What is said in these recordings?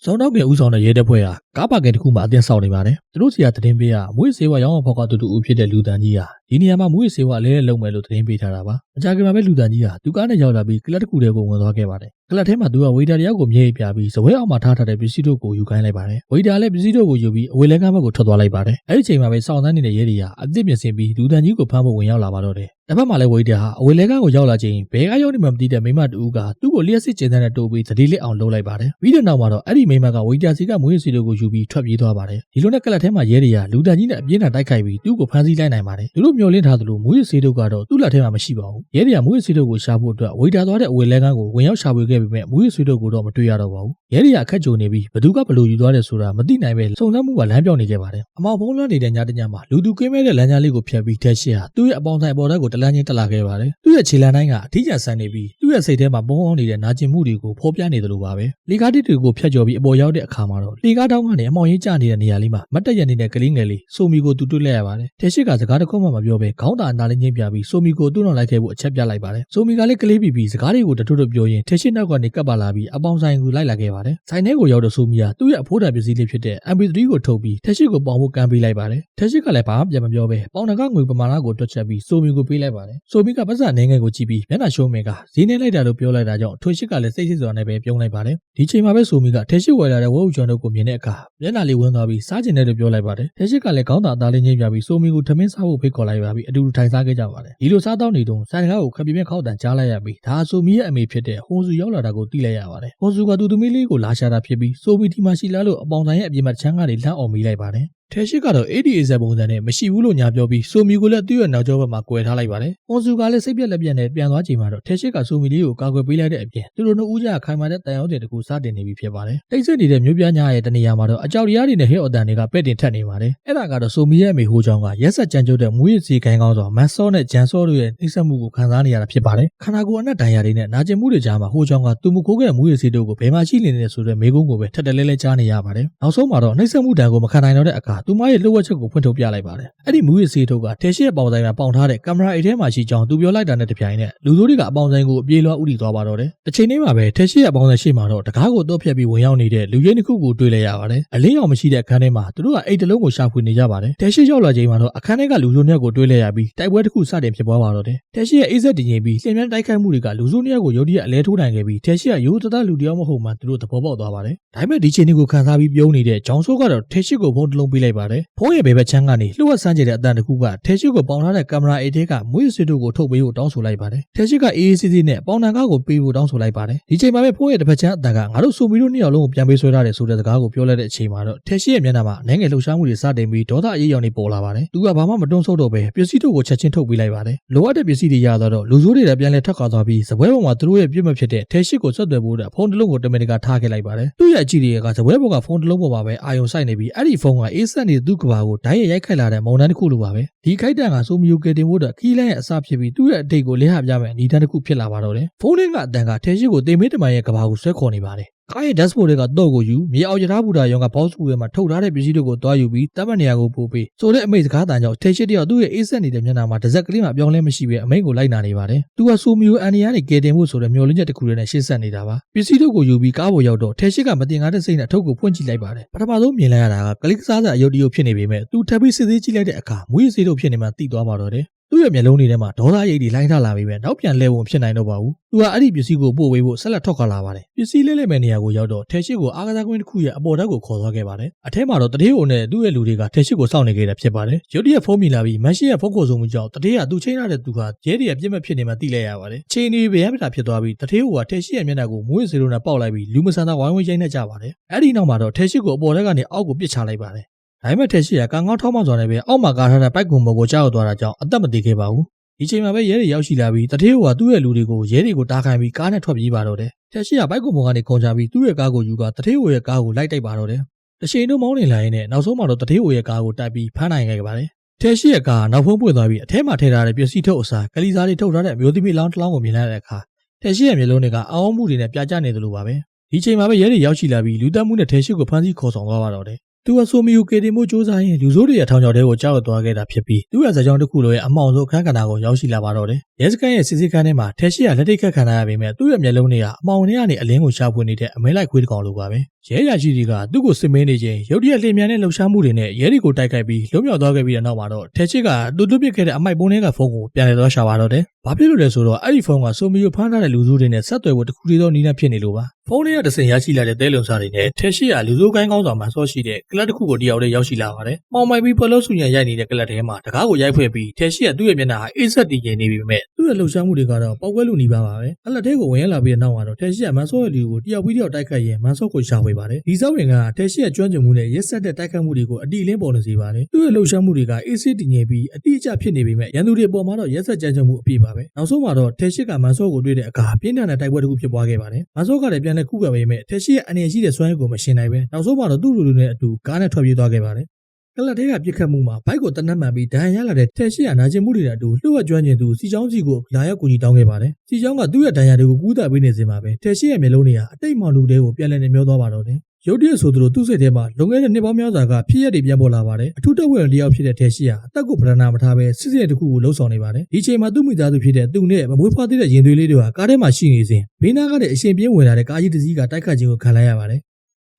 ။စောင်းတော့ကဦးဆောင်တဲ့ရဲတပ်ဖွဲ့ဟာကားပါကင်တစ်ခုမှာအသင်းဆောက်နေပါတယ်။သူတို့စီကသတင်းပေးကအမွေးစေဝါရောင်းအောင်ဖောက်ကတူတူဦးဖြစ်တဲ့လူတန်ကြီးဟာ ဒီနေရာမှာမွေးစေဝါအလဲလဲလုံးမယ်လို့သတင်းပေးထားတာပါ။အကြခင်မှာပဲလူတန်ကြီးဟာသူကားနဲ့ရောက်လာပြီးကလပ်တစ်ခုတည်းကိုဝင်သွားခဲ့ပါတယ်။ကလပ်ထဲမှာသူကဝေတာတယောက်ကိုမြေပြပြီးဇပွဲအောင်မှာထားထားတဲ့ပစ္စည်းတို့ကိုယူခိုင်းလိုက်ပါတယ်။ဝေတာလည်းပစ္စည်းတို့ကိုယူပြီးအဝေလဲကမ်းဘက်ကိုထွက်သွားလိုက်ပါတယ်။အဲဒီချိန်မှာပဲစောင့်တန်းနေတဲ့ရဲတွေဟာအသစ်ပြင်ဆင်ပြီးလူတန်ကြီးကိုဖမ်းဖို့ဝင်ရောက်လာပါတော့တယ်။တစ်ဖက်မှာလည်းဝေတာဟာအဝေလဲကမ်းကိုရောက်လာချိန်ဘဲကရောက်နေမှမသိတဲ့မိမတူကသူ့ကိုလျှက်စစ်ကျင်းတဲ့တိုးပြီးသတိလစ်အောင်လုပ်လိုက်ပါတယ်။ပြီးတဲ့နောက်မှာတော့အဲ့ဒီမိမကဝေတာစီကမွေးစီတို့ကိုယူပြီးထွက်ပြေးသွားပါတယ်။ဒီလိုနဲ့ကလပ်ထဲမှာရဲတွေကလူတန်ကြီးနဲ့အပြင်းထန်တိုက်ခိုက်ပြီးသူ့ကိုဖမ်းဆီးလိုက်နိုင်ပါတယ်။သူတို့မျှော်လင့်ထားသလိုမွေးစီတို့ကတော့သူ့လက်ထဲမှာမရှိပါဘူး။ရဲတွေကမွေးစီတို့ကိုရှာဖို့အတွက်ဝေတာသွားတဲ့အဝေလဲကမ်းကိုဝင်ရောက်ရှာဖွေခဲ့ပေမဲ့မွေးစီတို့ကိုတော့မတွေ့ရတော့ပါဘူး။ရဲတွေကအခက်ကြုံနေပြီးဘသူကဘလို့ယူသွားတယ်ဆိုတာမသိနိုင်ပဲစုံစမ်းမှုကလမ်းပြောင်းနေခဲ့ပါတယ်။အမောင်ဖုံးလွှမ်းနေတဲ့ညတညမှာလူသူကင်းမဲ့တဲ့လမ်းကြားလေးကိုဖျက်ပြီးတက်ရှိဟာသူ့ရဲ့အပေါင်းဆိုင်အပေါ်ဓာတ်ကိုတလန်းချင်းတက်လာခဲ့ပါတယ်။သူ့ရဲ့ခြေလမ်းတိုင်းကအထီးကျန်ဆန်နေပြီးသူ့ရဲ့စိတ်ထဲမှာပုံအောင်နေတဲ့နာကျင်မှုတွေကိုဖော်ပြနေသလိုပါပဲ။လေကားတစ်တွေကိုဖျက်ကျော်ပြီးအပေါ်ရောက်တဲ့အခါမှာတော့လေကားတောင်းကနေအမောင်ရင်ကျနေတဲ့နေရာလေးမှာမတ်တက်ရနေတဲ့ကလေးငယ်လေးဆိုမီကိုသူတွေ့လိုက်ရပါတယ်။တက်ရှိကစကားတစ်ခုမှမပြောဘဲခေါင်းတာအနာလေးငိမ့်ပြပြီးဆိုမီကိုသူ့နောက်လိုက်ခဲ့ဖို့အချက်ပြလိုက်ပါတယ်။ဆိုမီကလည်းကလေးပြီးပြီးစကားတွေကိုတထွတ်ထွတ်ပြောရင်းတက်ရှိနောက်ကနေကပ်ပါလာပြီးအပေါင်းဆိုင်ကိုလိုက်လာခဲ့ပါတယ်။ဆိုင်ထဲကိုရောက်တော့ဆိုမီကသူ့ရဲ့အဖိုးတံပစ္စည်းလေးဖြစ်တဲ့ MP3 ကိုထုတ်ပြီးတက်ရှိကိုပေါင်ဖို့ကမ်းပေးလိုက်ပါတယ်။တက်ရှိကလည်းဘာမှပြန်မပြောဘဲပေါင်တကငွေပမာဏကိုတွက်ချက်ပြီးဆိုမီကိုပေးလိုက်ပါတယ်။ဆိုမီကပတ်စံနေငယ်ကိုကြည့်ပြီးမျက်နှာရှုံးမင်ကဈေးနေလိုက်တာလို့ပြောလိုက်တာကြောင့်ထွေရှိကလည်းစိတ်ရှိစွာနဲ့ပဲပြုံးလိုက်ပါတယ်။ဒီချိန်မှာပဲဆိုမီကတက်ရှိဝယ်လာတဲ့ဝဲဦးကျော်တို့ကိုမြင်တဲ့အခါမျက်နှာလေးဝန်းသွားပြီးစားကျင်တယ်လို့ပြောလိုက်ပါတယ်။တက်ရှိကလည်းခေါင်းသာအသားလေးငိမ့်ပြပြီးဆိုမီကိုထမင်းစားဖို့ဖိတ်ခေါ်လိုက်ပါပြီးအတူတူထိုင်စားခဲ့ကြပါတယ်။ဒီလိုစားတောင်းနေတုန်းဆိုင်ကားကိုခပ်ပြင်းပြင်းခောက်တန်ကြားလိုက်ရပြီးဒါဆိုမီရဲ့အမေဖြစ်တဲ့ဟွန်စုရောက်လာတာကိုသိလိုက်ရပါတယ်။ဟွန်စုကသူ့သမီးလေးကိုလာရှာတာဖြစ်ပြီးဆိုမီဒီမှာရှိလာလို့အပေါင်ဆိုင်ရဲ့အပြင်မှာချမ်းကားတွေလှမ်းအောင်မိလိုက်ပါတယ်။ ထဲရှိကတော့ ADA ပုံစံနဲ့မရှိဘူးလို့ညာပြောပြီးဆိုမီကိုလည်းသူ့ရဲ့နောက်ကျောဘက်မှာကွယ်ထားလိုက်ပါတယ်။ဟွန်စုကလည်းစိတ်ပြက်လက်ပြက်နဲ့ပြန်သွားချိန်မှာတော့ထဲရှိကဆိုမီလေးကိုကာကွယ်ပေးလိုက်တဲ့အပြင်သူတို့နှစ်ဦးကြားခိုင်မာတဲ့တန်ရုံးတင်တကူစတင်နေပြီဖြစ်ပါတယ်။တိတ်ဆိတ်နေတဲ့မြို့ပြညာရဲ့တနေရာမှာတော့အကြောက်တရားတွေနဲ့ဟဲ့အတန်တွေကပဲ့တင်ထက်နေပါတယ်။အဲ့ဒါကတော့ဆိုမီရဲ့အမေဟိုးချောင်းကရက်ဆက်ကြမ်းကြုတ်တဲ့မွေးရစီခိုင်းကောင်းစွာမန်ဆော့နဲ့ဂျန်ဆော့တို့ရဲ့နှိစက်မှုကိုခံစားနေရတာဖြစ်ပါတယ်။ခန္ဓာကိုယ်အနက်ဒဏ်ရာတွေနဲ့နာကျင်မှုတွေကြားမှာဟိုးချောင်းကသူမခိုးခဲ့မွေးရစီတို့ကိုဘယ်မှာရှိနေလဲဆိုတဲ့မေးခွန်းကိုပဲထက်တလဲလဲကြားနေရပါတယ်။နောက်ဆုံးမှာတော့နှိစက်မှုဒဏ်ကိုမခံနိုင်တော့တဲ့အခါသူမရဲ့လှုပ်ဝက်ချက်ကိုဖွင့်ထုတ်ပြလိုက်ပါတယ်။အဲ့ဒီမူရစီထုတ်ကတဲရှိရဲ့ပေါင်ဆိုင်မှာပေါင်ထားတဲ့ကင်မရာအိတ်ထဲမှာရှိကြောင်းသူပြောလိုက်တာနဲ့တပြိုင်နက်လူစိုးတွေကအပေါင်ဆိုင်ကိုအပြေးလွှားဥတီသွားပါတော့တယ်။တစ်ချိန်တည်းမှာပဲတဲရှိရဲ့ပေါင်ဆိုင်ရှိမှာတော့တကားကိုတော့ဖြတ်ပြီးဝင်ရောက်နေတဲ့လူရဲတစ်ခုကိုတွေ့လိုက်ရပါတယ်။အလင်းရောင်မရှိတဲ့အခန်းထဲမှာသူတို့ကအိတ်တလုံးကိုရှာဖွေနေကြပါတယ်။တဲရှိရောက်လာချိန်မှာတော့အခန်းထဲကလူစိုးနှစ်ယောက်ကိုတွေ့လိုက်ရပြီးတိုက်ပွဲတစ်ခုစတင်ဖြစ်ပွားပါတော့တယ်။တဲရှိရဲ့အိတ်ဆက်တင်ရင်ပြီးလျင်မြန်တိုက်ခိုက်မှုတွေကလူစိုးနှစ်ယောက်ကိုရုတ်တရက်အလဲထိုးနိုင်ခဲ့ပြီးတဲရှိကရိုးတသားလူတယောက်မဟုတ်မှသူတို့သဘောပေါက်သွားပါတယ်။ဒါပေမဲ့ဒီချိန်တွေကိုခံစားပြီးပြုံးနေတဲ့ဂျောင်ဆိုးကတော့တဲရှိကိုဖုန်းတစ်လုံးပေးလိုက်ပါတယ်။ဖုန်းရဲ့ဘယ်ဘက်ချမ်းကနေလှုပ်ဝက်ဆန်းကျတဲ့အတန်တစ်ခုကထဲရှိကိုပေါင်ထားတဲ့ကင်မရာအိတ်ထဲကမွေးဆွေတို့ကိုထုတ်ပေးဖို့တောင်းဆိုလိုက်ပါတယ်။ထဲရှိကအေးအေးဆေးဆေးနဲ့ပေါင်တန်ကားကိုပေးဖို့တောင်းဆိုလိုက်ပါတယ်။ဒီချိန်မှာပဲဖုန်းရဲ့တစ်ဖက်ချမ်းအတန်ကငါတို့ဆိုမီတို့နှစ်ယောက်လုံးကိုပြန်ပေးဆွဲထားတယ်ဆိုတဲ့စကားကိုပြောလိုက်တဲ့အချိန်မှာတော့ထဲရှိရဲ့မျက်နှာမှာနိုင်ငံလှုပ်ရှားမှုတွေစတင်ပြီးဒေါသအရေးရောင်တွေပေါ်လာပါတယ်။သူကဘာမှမတွန်းဆုတ်တော့ပဲပစ္စည်းတို့ကိုချက်ချင်းထုတ်ပေးလိုက်ပါတယ်။လိုအပ်တဲ့ပစ္စည်းတွေရသွားတော့လူဆိုးတွေလည်းပြန်လဲထွက်ခွာသွားပြီးစပွဲပေါ်မှာသူတို့ရဲ့ပြစ်မှတ်ဖြစ်တဲ့ထဲရှိကိုဆက်သွယ်ဖို့အတွက်ဖုန်းတစ်လုံးကိုတမင်တကာထားခဲ့လိုက်ပါတယ်။သူ့ရဲ့အကြည့်တွေကစပွဲပေါ်ကဖုန်းတစ်လုံးပေါ်မှာပဲအာယုံဆိုင်နေပြီးအဲ့ဒီဖုန်းကအေးဆက်နေတဲ့သူ့ကဘာကိုဓာတ်ရိုက်ရိုက်ခိုက်လာတဲ့မုံတန်းတစ်ခုလိုပါပဲ။ဒီခိုက်တန်ကဆိုမီယိုကယ်တင်ဖို့အတွက်ခီးလိုင်းရဲ့အစဖြစ်ပြီးသူ့ရဲ့အတိတ်ကိုလင်းဟပြမယ်အနေတန်းတစ်ခုဖြစ်လာပါတော့တယ်။ဖုန်းလင်းကအတန်ကထဲရှိကိုတင်မေးတမန်ရဲ့ကဘာကိုဆွဲခေါ်နေပါတယ်။ ကားရဲ့ dashboard တွေကတော့ကိုယူမြေအောင်ရထားဘူတာရောင်ကဘောက်စ်ကူထဲမှာထုတ်ထားတဲ့ပစ္စည်းတွေကိုတွားယူပြီးတတ်မှတ်နေရာကိုပို့ပေးဆိုတဲ့အမိတ်စကားတန်ကြောင့်ထဲရှိတယောက်သူ့ရဲ့အေးဆက်နေတဲ့မျက်နှာမှာတစ်စက်ကလေးမှပြောင်းလဲမရှိပဲအမိတ်ကိုလိုက်နာနေပါတယ်။သူကဆိုမီယိုအန်နီယာနဲ့ကယ်တင်ဖို့ဆိုတဲ့မျော်လင့်ချက်တစ်ခုနဲ့ရှေ့ဆက်နေတာပါ။ပစ္စည်းတို့ကိုယူပြီးကားပေါ်ရောက်တော့ထဲရှိကမတင်ကားတဲ့စိတ်နဲ့အထုပ်ကိုဖွင့်ကြည့်လိုက်ပါတယ်။ပထမဆုံးမြင်လိုက်ရတာကကလစ်ကစားစာအယုတ်တရုတ်ဖြစ်နေပေမဲ့သူထပ်ပြီးစစ်သေးကြည့်လိုက်တဲ့အခါမွေးစေးတို့ဖြစ်နေမှသိသွားပါတော့တယ်။ သူ့ရဲ့မျက်လုံးတွေထဲမှာဒေါသရိပ်တွေလိုင်းထလာပြီးပဲနောက်ပြန်လဲဝင်ဖြစ်နိုင်တော့ပါဘူး။သူကအဲ့ဒီပစ္စည်းကိုပို့ဝေးဖို့ဆက်လက်ထွက်ခွာလာပါတယ်။ပစ္စည်းလေးလေးမဲ့နေရာကိုရောက်တော့ထဲရှိကိုအားကစားကွင်းတစ်ခုရဲ့အပေါ်ဓာတ်ကိုခေါ်သွားခဲ့ပါတယ်။အထဲမှာတော့တတိယုံနဲ့သူ့ရဲ့လူတွေကထဲရှိကိုစောင့်နေခဲ့တာဖြစ်ပါတယ်။ရုတ်တရက်ဖုန်းမိလာပြီးမန်ရှိရဲ့ဖုန်းခေါ်ဆိုမှုကြောင့်တတိယကသူချိန်ရတဲ့သူကရဲတွေကပြစ်မဲ့ဖြစ်နေမှသိလိုက်ရပါတယ်။ချိန်နေဗျမ်းပတာဖြစ်သွားပြီးတတိယကထဲရှိရဲ့မျက်နှာကိုမွေးစေလို့နဲ့ပေါက်လိုက်ပြီးလူမဆန်သားဝိုင်းဝန်းရိုက်နေကြပါတယ်။အဲ့ဒီနောက်မှာတော့ထဲရှိကိုအပေါ်ဓာတ်ကနေအောက်ကိုပစ်ချလိုက်ပါတယ်။ ဒါပေမဲ့ထဲရှိကကံကောင်းထောက်မှစွာနဲ့ပဲအောက်မှာကာထားတဲ့ပိုက်ကွန်ဘောကိုကြောက်သွားတာကြောင့်အသက်မတည်ခဲ့ပါဘူး။ဒီချိန်မှာပဲရဲတွေရောက်ရှိလာပြီးတထေးကသူ့ရဲ့လူတွေကိုရဲတွေကိုတားခိုင်းပြီးကားနဲ့ထွက်ပြေးပါတော့တယ်။ထက်ရှိကဘိုက်ကွန်ဘောကနေခုန်ချပြီးသူ့ရဲ့ကားကိုယူကတထေးရဲ့ကားကိုလိုက်တိုက်ပါတော့တယ်။တချိန်တို့မောင်းနေလာရင်နဲ့နောက်ဆုံးမှာတော့တထေးရဲ့ကားကိုတိုက်ပြီးဖမ်းနိုင်ခဲ့ပါတယ်။ထက်ရှိရဲ့ကားနောက်ဖုံးပွင့်သွားပြီးအထဲမှာထည့်ထားတဲ့ပစ္စည်းထုတ်အစားကလေးစားတွေထုတ်ထားတဲ့အမျိုးသမီးလောင်းတစ်လောင်းကိုမြင်လိုက်တဲ့အခါထက်ရှိရဲ့မျိုးလုံးတွေကအောင်းမှုတွေနဲ့ပြာကျနေသလိုပါပဲ။ဒီချိန်မှာပဲရဲတွေရောက်ရှိလာပြီးလူတက်မှုနဲ့ထက်ရှိကိုဖမ်းဆီးခေါ်ဆောင်သွားပါတော့တယ်။ သူသူကဆိုမီကိုကေတင်မှုစ조사ရင်လူဆိုးတွေရဲ့ထောင်ချောက်တဲကိုကြောက်သွားခဲ့တာဖြစ်ပြီးသူ့ရဲ့ဇာကြောင်တစ်ခုလိုရဲ့အမောင်ဆုံးအခန်းကဏ္ဍကိုရောက်ရှိလာပါတော့တယ်ရဲစခန်းရဲ့စစ်စစ်ခန်းထဲမှာထဲရှိရလက်ထိတ်ခတ်ခံရပေမဲ့သူ့ရဲ့မျက်လုံးတွေကအမောင်တွေကနေအလင်းကိုရှာဖွေနေတဲ့အမဲလိုက်ခွေးတစ်ကောင်လိုပါပဲရဲရရှိတွေကသူ့ကိုစစ်မင်းနေခြင်းရုတ်တရက်လျင်မြန်တဲ့လှုပ်ရှားမှုတွေနဲ့ရဲတွေကိုတိုက်ခိုက်ပြီးလုံးမြောက်သွားခဲ့ပြီးတဲ့နောက်မှာတော့ထဲရှိကတူတူပစ်ခဲ့တဲ့အမိုက်ပုံးထဲကဖုန်းကိုပြန်လည်သွားရှာပါတော့တယ်ဘာဖြစ်လို့လဲဆိုတော့အဲ့ဒီဖုန်းကဆိုမီကိုဖမ်းထားတဲ့လူစုတွေနဲ့ဆက်သွယ်ဖို့တခုတည်းသောနည်းနဲ့ဖြစ်နေလို့ပါ ဖုန်းထဲကတစ်စင်ရရှိလာတဲ့တဲလုံစားတွေနဲ့ထဲရှိရလူစုကိုင်းကောင်းဆောင်မှာဆော့ရှိတဲ့ကလပ်တစ်ခုကိုတယောက်တည်းရောက်ရှိလာပါတယ်။မောင်မိုင်ပြီးပလော့ဆူညံရိုက်နေတဲ့ကလပ်ထဲမှာတကားကိုရိုက်ဖွဲ့ပြီးထဲရှိရသူ့ရဲ့မျက်နှာဟာအေးဆက်တည်ငြိမ်နေပြီပေမဲ့သူ့ရဲ့လှုပ်ရှားမှုတွေကတော့ပေါက်ကွဲလူနေပါပါပဲ။ကလပ်ထဲကိုဝင်ရလာပြီးတဲ့နောက်မှာတော့ထဲရှိရမန်ဆော့ရဲ့လူကိုတယောက်ပြီးတယောက်တိုက်ခတ်ရင်မန်ဆော့ကိုရှာဖွေပါတယ်။ဒီစောက်ဝင်ကထဲရှိရကျွမ်းကျင်မှုနဲ့ရက်ဆက်တဲ့တိုက်ခတ်မှုတွေကိုအတိအလင်းပေါ်နေစေပါတယ်။သူ့ရဲ့လှုပ်ရှားမှုတွေကအေးစစ်တည်ငြိမ်ပြီးအတိအကျဖြစ်နေပေမဲ့ရန်သူတွေပေါ်မှာတော့ရက်ဆက်ကြမ်းကြုတ်မှုအပြည့်ပါပဲ။နောက်ဆုံးမှာတော့ထဲရှိကမန်ဆော့ကိုတွေ့တဲ့အခါပြင်းထန်တဲ့တိုက်ပွဲတစ်ခုဖြစ်ပွားခဲ့ပါတယ်။မန်ဆော့ကလည်းပြန်လဲခုခံပေမဲ့ထဲရှိရအနေရှိတဲ့စွမ်းရည်ကိုမရှင်နိုင်ပဲနောက်ဆုံးမှာတော့သူ့လူလူနဲ့အတူကားနဲ့ထွက်ပြေးသွားခဲ့ပါတယ်။ကလတ်တဲကပြစ်ခတ်မှုမှာဘိုက်ကိုတနက်မှန်ပြီးဒဏ်ရာရလာတဲ့ထဲရှိရနာကျင်မှုတွေနဲ့အတူလှုပ်ဝက်ကျွမ်းကျင်သူစီချောင်းကြီးကိုလာရောက်ကူညီတောင်းခဲ့ပါတယ်။စီချောင်းကသူ့ရဲ့ဒဏ်ရာတွေကိုကူးတာပေးနေစဉ်မှာပဲထဲရှိရမျိုးလုံးတွေဟာအတိတ်မှလူတွေကိုပြန်လည်နေမျောသွားပါတော့တယ်။ ရုတ်တရက်ဆိုသူတို့သူ့စိတ်ထဲမှာလွန်ခဲ့တဲ့နှစ်ပေါင်းများစွာကဖြစ်ရက်တွေပြန်ပေါ်လာပါတယ်အထူးတပ်ဝင်တယောက်ဖြစ်တဲ့ထဲရှိရအသက်ကိုဗရဏာမထားပဲစစ်စစ်တစ်ခုကိုလှုပ်ဆောင်နေပါတယ်ဒီချိန်မှာသူ့မိသားစုဖြစ်တဲ့သူနဲ့မမွေးဖွားသေးတဲ့ရင်သွေးလေးတွေဟာကားထဲမှာရှိနေစဉ်ဘေးနားကတဲ့အရှင်ပြင်းဝင်လာတဲ့ကားကြီးတစ်စီးကတိုက်ခတ်ခြင်းကိုခံလိုက်ရပါတယ်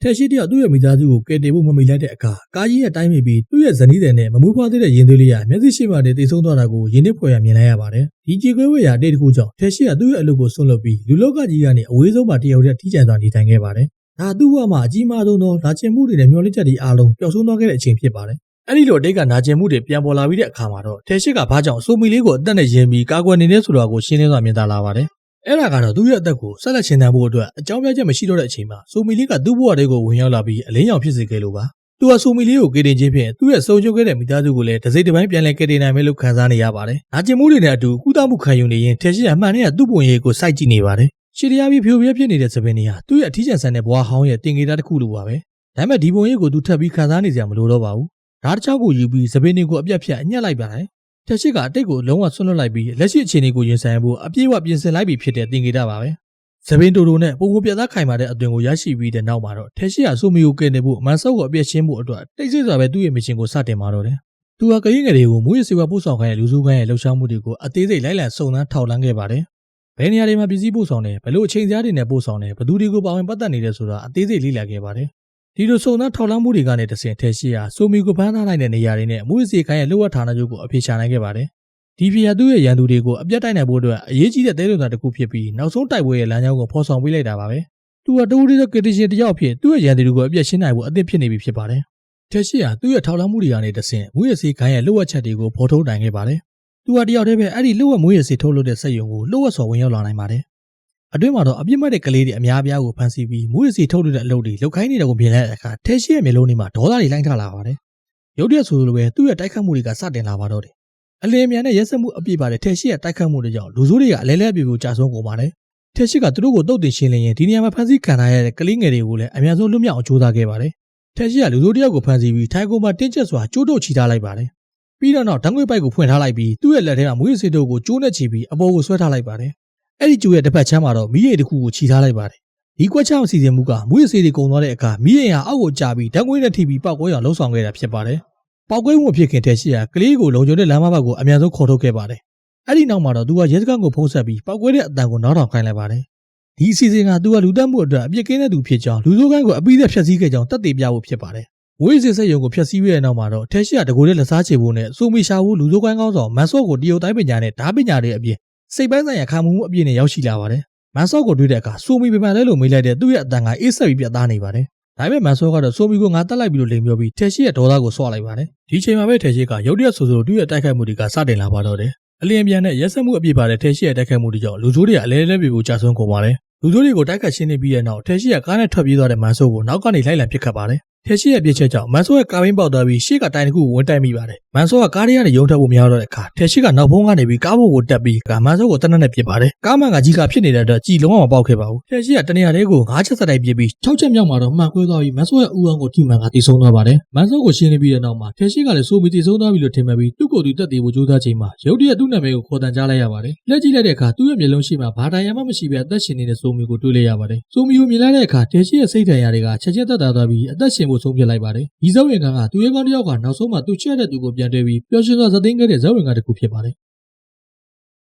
ထဲရှိတယောက်သူ့ရဲ့မိသားစုကိုကယ်တင်ဖို့မမိလိုက်တဲ့အခါကားကြီးရဲ့တိုင်းမိပြီးသူ့ရဲ့ဇနီးတဲ့နဲ့မမွေးဖွားသေးတဲ့ရင်သွေးလေးကမျက်စိရှိမှတည်းတိတ်ဆုံးသွားတာကိုရင်နစ်ဖွယ်ရမြင်လိုက်ရပါတယ်ဒီကြေကွဲဝဲရာအတိတ်တစ်ခုကြောင့်ထဲရှိကသူ့ရဲ့အလုပ်ကိုဆွန့်လွတ်ပြီးလူလောကကြီးကနေအဝေးဆုံးမှာတယောက်တည်းထိကျန်စွာနေထိုင်ခဲ့ပါတယ် ဒါသူ့ဘဝမှာအကြီးမားဆုံးသောလာချင်မှုတွေနဲ့မျောလင့်ချက်တွေအားလုံးပျောက်ဆုံးသွားခဲ့တဲ့အချိန်ဖြစ်ပါတယ်အဲ့ဒီလိုအတိတ်ကနာကျင်မှုတွေပြန်ပေါ်လာပြီးတဲ့အခါမှာတော့ထဲရှိကဘာကြောင့်ဆိုမီလေးကိုအသက်နဲ့ယင်ပြီးကာကွယ်နေနေဆိုတာကိုရှင်းလင်းစွာမြင်သာလာပါတယ်အဲ့ဒါကတော့သူ့ရဲ့အသက်ကိုဆက်လက်ရှင်သန်ဖို့အတွက်အကြောင်းပြချက်မရှိတော့တဲ့အချိန်မှာဆိုမီလေးကသူ့ဘဝတွေကိုဝင်ရောက်လာပြီးအလင်းရောင်ဖြစ်စေခဲ့လို့ပါသူကဆိုမီလေးကိုကေတင်ချင်းဖြင့်သူ့ရဲ့စုံချုပ်ခဲ့တဲ့မိသားစုကိုလည်းတစ်စိတ်တစ်ပိုင်းပြန်လည်ကေတင်နိုင်မယ်လို့ခံစားနေရပါတယ်။နာကျင်မှုတွေနဲ့အတူကုသမှုခံယူနေရင်ထဲရှိရမှန်တဲ့သူ့ပုံရိပ်ကိုစိုက်ကြည့်နေပါတယ်။ ရှီတရားပြီးဖြိုပြဲဖြစ်နေတဲ့သပင်တွေဟာသူ့ရဲ့အထီးကျန်ဆန်တဲ့ဘဝဟောင်းရဲ့တင်ကေတာတစ်ခုလိုပါပဲ။ဒါပေမဲ့ဒီပုံရိပ်ကိုသူထပ်ပြီးခံစားနေစရာမလိုတော့ပါဘူး။ဓာတ်တစ်ချောင်းကိုယူပြီးသပင်တွေကိုအပြတ်ဖြတ်အညှက်လိုက်ပါတယ်။တက်ရှိကအတိတ်ကိုလုံးဝဆွန့်လွတ်လိုက်ပြီးလက်ရှိအခြေအနေကိုရင်ဆိုင်ဖို့အပြည့်အဝပြင်ဆင်လိုက်ပြီးဖြစ်တဲ့တင်ကေတာပါပဲ။သပင်တူတူနဲ့ပုံပုံပြသခိုင်မာတဲ့အသွင်ကိုရရှိပြီးတဲ့နောက်မှာတော့ထဲရှိရဆိုမီကိုကယ်နေဖို့မန်ဆော့ကိုအပြည့်ရှင်းဖို့အတွက်တိတ်ဆိတ်စွာပဲသူ့ရဲ့မရှင်ကိုစတင်มาတော့တယ်။သူဟာကရင်ငယ်တွေကိုမူရစေဝပို့ဆောင်ခိုင်းတဲ့လူစုခိုင်းရဲ့လှုပ်ရှားမှုတွေကိုအသေးစိတ်လိုက်လံစုံစမ်းထောက်လှမ်းခဲ့ပါတယ်။ ဘယ်နေရာတွေမှာပြည်စည်းပို့ဆောင်တယ်ဘယ်လိုအချိန်စရာတွေနဲ့ပို့ဆောင်တယ်ဘယ်သူတွေကိုပါဝင်ပတ်သက်နေတယ်ဆိုတာအသေးစိတ်လေ့လာခဲ့ပါတယ်။ဒီလိုစုံစမ်းထောက်လှမ်းမှုတွေကနေတဆင့်ထဲရှိရဆိုမီကိုဖမ်းထားလိုက်တဲ့နေရာတွေနဲ့မူရစေခိုင်းရဲ့လှုပ်ဝက်ဌာနချုပ်ကိုအပြေရှာနိုင်ခဲ့ပါတယ်။ဒီဖီယာသူ့ရဲ့ရန်သူတွေကိုအပြတ်တိုက်နိုင်ဖို့အတွက်အရေးကြီးတဲ့တဲလုံသားတစ်ခုဖြစ်ပြီးနောက်ဆုံးတိုက်ပွဲရဲ့လမ်းကြောင်းကိုဖော်ဆောင်ပေးလိုက်တာပါပဲ။သူကတူရီတဲ့ကတိရှင်တယောက်ဖြစ်သူ့ရဲ့ရန်သူတွေကိုအပြတ်ရှင်းနိုင်ဖို့အသင့်ဖြစ်နေပြီဖြစ်ပါတယ်။တက်ရှိဟာသူ့ရဲ့ထောက်လှမ်းမှုတွေကနေတဆင့်မူရစေခိုင်းရဲ့လှုပ်ဝက်ချက်တွေကိုဖော်ထုတ်နိုင်ခဲ့ပါတယ်။ သူကတယောက်တည်းပဲအဲ့ဒီလှုပ်ဝက်မူရစေထုတ်လုပ်တဲ့စက်ရုံကိုလှုပ်ဝက်စော်ဝင်ရောက်လာနိုင်ပါတယ်။အတွင်းမှာတော့အပြစ်မဲ့တဲ့ကလေးတွေအများအပြားကိုဖမ်းဆီးပြီးမူရစီထုတ်လွှတ်တဲ့အလုပ်တွေလုပ်ခိုင်းနေတာကိုမြင်လိုက်တဲ့အခါထဲရှိရဲ့မျိုးလုံးတွေမှာဒေါသတွေလိုင်းထလာပါတယ်။ရုတ်တရက်ဆိုလိုပဲသူ့ရဲ့တိုက်ခတ်မှုတွေကစတင်လာပါတော့တယ်။အလင်းမြန်တဲ့ရက်စက်မှုအပြည့်ပါတဲ့ထဲရှိရဲ့တိုက်ခတ်မှုတွေကြောင့်လူဆိုးတွေကအလဲလဲပြေပြေကြာဆုံးကုန်ပါတယ်။ထဲရှိကသူတို့ကိုတုတ်တင်ရှင်းလင်းရင်ဒီနေရာမှာဖမ်းဆီးခံထားရတဲ့ကလေးငယ်တွေကိုလည်းအများဆုံးလွတ်မြောက်အောင်ကြိုးစားခဲ့ပါတယ်။ထဲရှိကလူဆိုးတယောက်ကိုဖမ်းဆီးပြီးထိုင်ကုန်မှာတင်းကျပ်စွာကြိုးတုပ်ချီထားလိုက်ပါတယ်။ ပြီးတော့နောက်ဓာတ်ငွေပိုက်ကိုဖွင့်ထားလိုက်ပြီးသူ့ရဲ့လက်ထဲမှာမွေးစေတို့ကိုကျိုးနဲ့ချီပြီးအပေါ်ကိုဆွဲထားလိုက်ပါတယ်။အဲ့ဒီကျိုးရဲ့တစ်ဖက်ချမ်းမှာတော့မီးရိပ်တစ်ခုကိုချီထားလိုက်ပါတယ်။ဒီကွက်ချောင်းအစီအစဉ်မှုကမွေးစေတွေကုံသွားတဲ့အခါမီးရိပ်ဟာအောက်ကိုကျပြီးဓာတ်ငွေနဲ့ထိပြီးပောက်ကွဲအောင်လှုံ့ဆော်ခဲ့တာဖြစ်ပါတယ်။ပောက်ကွဲမှုဖြစ်ခင်တည်းရှိရာကလေးကိုလုံခြုံတဲ့လမ်းမဘက်ကိုအမြန်ဆုံးခေါ်ထုတ်ခဲ့ပါတယ်။အဲ့ဒီနောက်မှာတော့သူကရဲစခန်းကိုဖုံးဆက်ပြီးပောက်ကွဲတဲ့အတန်ကိုနောက်ထောင်ခိုင်းလိုက်ပါတယ်။ဒီအစီအစဉ်ကသူကလူတက်မှုအတွက်အပြစ်ကင်းတဲ့သူဖြစ်ကြောင်းလူဆိုးကန်းကိုအပိသက်ဖျက်ဆီးခဲ့ကြောင်းတက်သေးပြဖို့ဖြစ်ပါတယ်။ ဝေးစစ်စက်ရုံကိုဖျက်ဆီးပြီးတဲ့နောက်မှာတော့ထဲရှိရတကိုယ်တဲ့လက်စားချေဖို့နဲ့စူမီရှာဖို့လူဆိုးကန်းကောင်းဆောင်မန်ဆော့ကိုတရုတ်တိုင်းပညာနဲ့ဓာပညာတွေအပြင်စိတ်ပိုင်းဆိုင်ရာခံမှုမှုအပြည့်နဲ့ရောက်ရှိလာပါတယ်။မန်ဆော့ကိုတွေ့တဲ့အခါစူမီပင်ပန်းလဲလို့မေးလိုက်တဲ့သူ့ရဲ့အတန်ကအေးဆက်ပြီးပြတ်သားနေပါတယ်။ဒါပေမဲ့မန်ဆော့ကတော့စူမီကိုငါတက်လိုက်ပြီးလို့လိမ်ပြောပြီးထဲရှိရဲ့ဒေါသကိုဆွလိုက်ပါတယ်။ဒီချိန်မှာပဲထဲရှိကရုတ်တရက်ဆိုဆိုသူ့ရဲ့တိုက်ခိုက်မှုတွေကစတင်လာပါတော့တယ်။အလျင်ပြန်တဲ့ရက်စက်မှုအပြည့်ပါတဲ့ထဲရှိရဲ့တိုက်ခိုက်မှုတွေကြောင့်လူဆိုးတွေကအလဲလဲပြေကိုကြာဆုံးကုန်ပါတယ်။လူဆိုးတွေကိုတိုက်ခတ်ရှင်းနေပြီးတဲ့နောက်ထဲရှိရဲ့ကားနဲ့ထွက်ပြေးသွားတဲ့မန်ဆိုးကိုနောက်ကနေလိုက်လံပစ်ခတ်ပါတယ်။ ထဲရှိရဲ့ပြစ်ချက်ကြောင့်မန်ဆိုးရဲ့ကားဘင်းပေါက်သွားပြီးရှေ့ကတိုင်တစ်ခုကိုဝင်တိုက်မိပါတယ်။မန်ဆိုးကကားထဲကနေရုံထွက်ဖို့မရတော့တဲ့အခါထဲရှိကနောက်ဖုံးကနေပြီးကားပေါ်ကိုတက်ပြီးကမန်ဆိုးကိုတနက်နဲ့ပစ်ပါတယ်။ကားမှန်ကကြီးကဖြစ်နေတဲ့အတွက်ကြည်လုံးဝမပေါက်ခဲ့ပါဘူး။ထဲရှိကတနေရာလေးကို၅ချက်စတိုက်ပစ်ပြီး၆ချက်မြောက်မှာတော့မှန်ကွဲသွားပြီးမန်ဆိုးရဲ့ဦးအောင်ကိုထိမှန်ကတီးဆုံးသွားပါတယ်။မန်ဆိုးကိုရှင်းနေပြီးတဲ့နောက်မှာထဲရှိကလည်းဆိုးပြီးတီးဆုံးသွားပြီလို့ထင်မှတ်ပြီးသူ့ကိုယ်သူတက်သေးဖို့ကြိုးစားချိန်မှာရုတ်တရက်သူ့နာမည်ကိုခေါ်တန်ကြားလိုက်ရပါတယ်။လက်ကြည့်လိုက်တဲ့အခါသူ့ရဲ့မျက်လုံးရှိမှဘာတိုင်ရမှမရှိပဲအသက်ရှင်နေတဲ့ဆိုးမီကိုတွေ့လိုက်ရပါတယ်။ဆိုးမီကိုမြင်လိုက်တဲ့အခါထဲရှိရဲ့စိတ်ဓာတ်ရာတွေကချက်ချင်းတက်တာသွားပြီးအသက်ရှင်ဖို့ဆုံးဖြတ်လိုက်ပါတယ်ဒီဇက်ဝင်ကကသူရဲကောင်းတစ်ယောက်ကနောက်ဆုံးမှသူချက်တဲ့သူကိုပြန်တွေ့ပြီးပျော်ရွှင်စွာဇာတ်သိမ်းခဲ့တဲ့ဇက်ဝင်ကတစ်ခုဖြစ်ပါတယ်